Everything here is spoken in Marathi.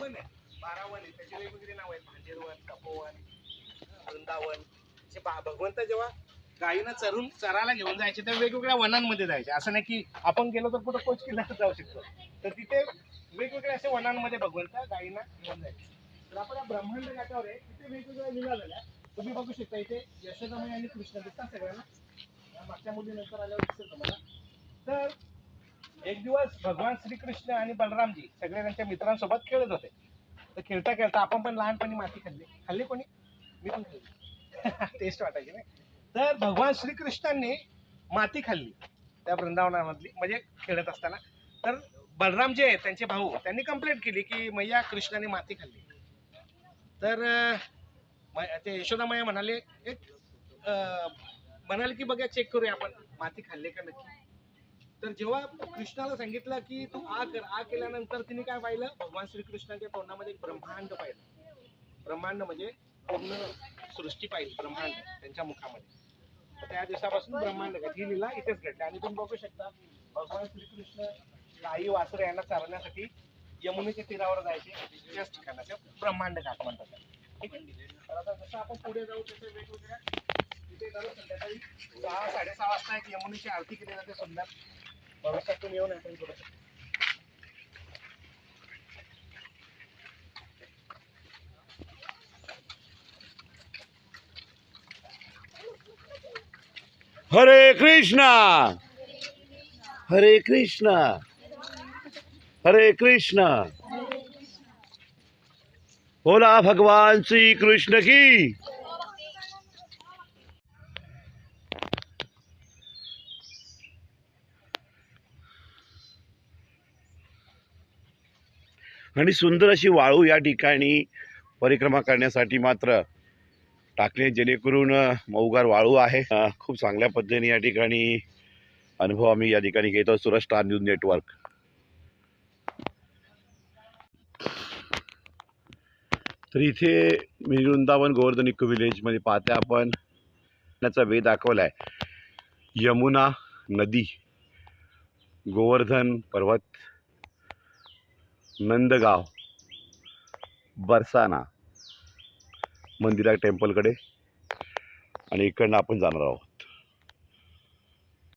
वन बारा वन आहे नाव आहेत. भांडेरवन तपोवन वृंदावन. असे बा- भगवंत जेव्हा गायीनं चरून चरायला घेऊन जायचे तर वेगवेगळ्या वनांमध्ये जायचे. असं नाही की आपण गेलो तर कुठं कोच किल्ल्यात जाऊ शकतो. तर तिथे वेगवेगळ्या असे वनांमध्ये भगवंत गायींना घेऊन जायचे. तर आपण या ब्रह्मांड घाटावर आहे तिथे वेगवेगळ्या लिला झाल्या. तुम्ही बघू शकता इथे यशोदामय आणि कृष्ण दिसतात सगळ्यांना. या मागच्या मुली नंतर आल्यावर दिसेल तुम्हाला. तर एक दिवस भगवान श्रीकृष्ण आणि बलरामजी सगळे त्यांच्या मित्रांसोबत खेळत होते. तर खेळता खेळता आपण पण लहानपणी माती खाल्ली. खाल्ली कोणी? मी पण खाल्ली. टेस्ट वाटायची नाही. तर भगवान श्रीकृष्णांनी माती खाल्ली त्या वृंदावनामधली म्हणजे खेळत असताना. तर बलराम जे आहेत त्यांचे भाऊ. त्यांनी कंप्लेंट केली की मैया कृष्णाने माती खाल्ली. तर ते मै- ते म्हणाले एक म्हणाले की बघा चेक करूया आपण माती खाल्ली का नक्की. तर जेव्हा कृष्णाला सांगितलं की तू आ कर आ केल्यानंतर तिने काय पाहिलं? भगवान श्रीकृष्णाच्या तोंडामध्ये एक ब्रह्मांड पाहिलं. ब्रह्मांड म्हणजे पूर्ण सृष्टी पाहिली ब्रह्मांड त्यांच्या मुखामध्ये. तर त्या दिवसापासून ब्रह्मांड ही लिला इथेच घडली. आणि तुम्ही बघू शकता भगवान श्रीकृष्ण गाई वासरे यांना चालवण्यासाठी यमुनेच्या तीरावर जायचे. त्याच ठिकाणाचे ब्रह्मांड घाट म्हणतात. ठीक आहे? तर आता जसं आपण पुढे जाऊ तसे वेगवेगळ्या तिथे जाऊ. संध्याकाळी सहा साडेसहा वाजता एक यमुनेची आरती केली जाते सुंदर. भविष्यातून येऊन हरे कृष्णा! हरे कृष्णा! हरे कृष्णा! बोला भगवान श्री कृष्ण की। आणि सुंदर अशी वाळू या ठिकाणी परिक्रमा करण्यासाठी मात्र टाकले जेणेकरून मऊगार वाळू आहे. खूप चांगल्या पद्धतीने या ठिकाणी अनुभव आम्ही या ठिकाणी घेतो सुरज स्टार न्यूज नेटवर्क. तर इथे मी वृंदावन गोवर्धन इको विलेजमध्ये पाहते आपण. त्याचा वे दाखवला आहे यमुना नदी गोवर्धन पर्वत. नंदगाव बरसाना मंदिरा टेम्पलकडे. आणि इकडनं आपण जाणार आहोत.